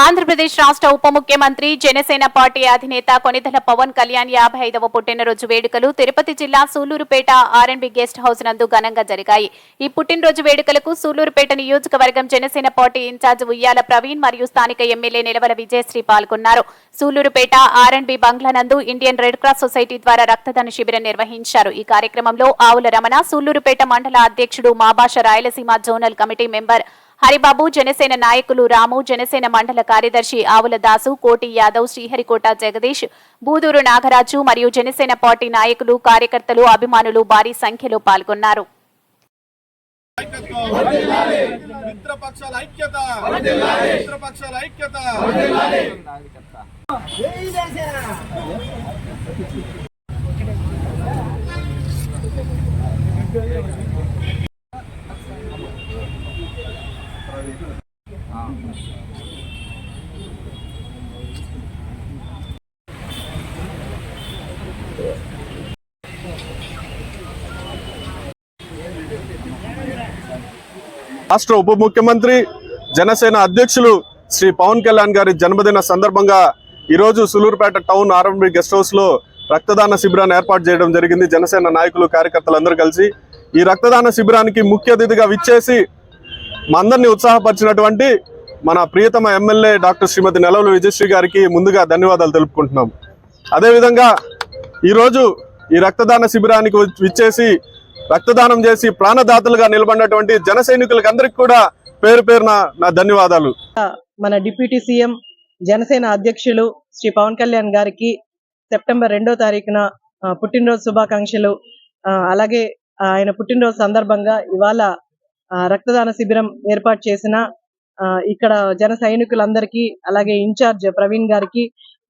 ఆంధ్రప్రదేశ్ రాష్ట్ర ఉప ముఖ్యమంత్రి జనసేన పార్టీ అధినేత కొనిదల పవన్ కళ్యాణ్ యాభై ఐదవ పుట్టినరోజు వేడుకలు తిరుపతి జిల్లా సూలూరుపేట ఆర్ఎన్బి గెస్ట్ హౌస్ నందు ఘనంగా జరిగాయి. ఈ పుట్టినరోజు వేడుకలకు సూలూరుపేట నియోజకవర్గం జనసేన పార్టీ ఇన్ఛార్జ్ ఉయ్యాల ప్రవీణ్ మరియు స్థానిక ఎమ్మెల్యే నిలవల విజయశ్రీ పాల్గొన్నారు. సూలూరుపేట ఆర్ఎన్బి బంగ్లా నందు ఇండియన్ రెడ్ క్రాస్ సొసైటీ ద్వారా రక్తదాన శిబిరం నిర్వహించారు. ఈ కార్యక్రమంలో ఆవుల రమణ సూలూరుపేట మండల అధ్యక్షుడు Mabasha Rayalaseema zonal committee member Haribabu Janasena నాయకులు రాము జనసేన మండల కార్యదర్శి ఆవుల దాసు కోటి యాదవ్ శ్రీహరికోట జగదీష్ బూదూరు నాగరాజు మరియు జనసేన పార్టీ నాయకులు కార్యకర్తలు అభిమానులు భారీ సంఖ్యలో పాల్గొన్నారు. రాష్ట్ర ఉప ముఖ్యమంత్రి జనసేన అధ్యక్షులు శ్రీ పవన్ కళ్యాణ్ గారి జన్మదిన సందర్భంగా ఈరోజు సులూరుపేట టౌన్ ఆర్ఎంబి గెస్ట్ హౌస్లో రక్తదాన శిబిరాన్ని ఏర్పాటు చేయడం జరిగింది. జనసేన నాయకులు కార్యకర్తలందరూ కలిసి ఈ రక్తదాన శిబిరానికి ముఖ్య అతిథిగా విచ్చేసి మా అందరినీ ఉత్సాహపరిచినటువంటి మన ప్రియతమ ఎమ్మెల్యే డాక్టర్ శ్రీమతి నెలవుల విజయశ్రీ గారికి ముందుగా ధన్యవాదాలు తెలుపుకుంటున్నాం. అదేవిధంగా ఈరోజు ఈ రక్తదాన శిబిరానికి విచ్చేసి రక్తదానం చేసి ప్రాణదాతలుగా నిలబడినటువంటి జన సైనికులకు అందరికి కూడా పేరు పేరున నా ధన్యవాదాలు. మన డిప్యూటీ సీఎం జనసేన అధ్యక్షులు శ్రీ పవన్ కళ్యాణ్ గారికి సెప్టెంబర్ రెండో తారీఖున ఆ, పుట్టినరోజు శుభాకాంక్షలు. ఆ, అలాగే ఆయన పుట్టినరోజు సందర్భంగా ఇవాళ ఆ, రక్తదాన శిబిరం ఏర్పాటు చేసిన ఆ, ఇక్కడ జన సైనికులందరికీ అలాగే ఇన్ఛార్జ్ ప్రవీణ్ గారికి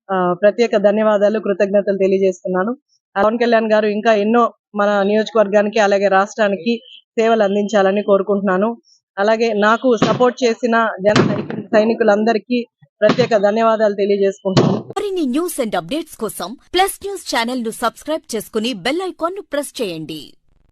ఆ, ప్రత్యేక ధన్యవాదాలు కృతజ్ఞతలు తెలియజేస్తున్నాను. పవన్ కళ్యాణ్ గారు ఇంకా ఎన్నో మన నియోజకవర్గానికి అలాగే రాష్ట్రానికి సేవలు అందించాలని కోరుకుంటున్నాను. అలాగే నాకు సపోర్ట్ చేసిన జన సైనికులందరికీ ప్రత్యేక ధన్యవాదాలు తెలియజేసుకుంటున్నాను. మరిన్ని న్యూస్ అండ్ అప్డేట్స్ కోసం ప్లస్ న్యూస్ ఛానల్ను సబ్స్క్రైబ్ చేసుకుని బెల్ ఐకాన్ను ప్రెస్ చేయండి.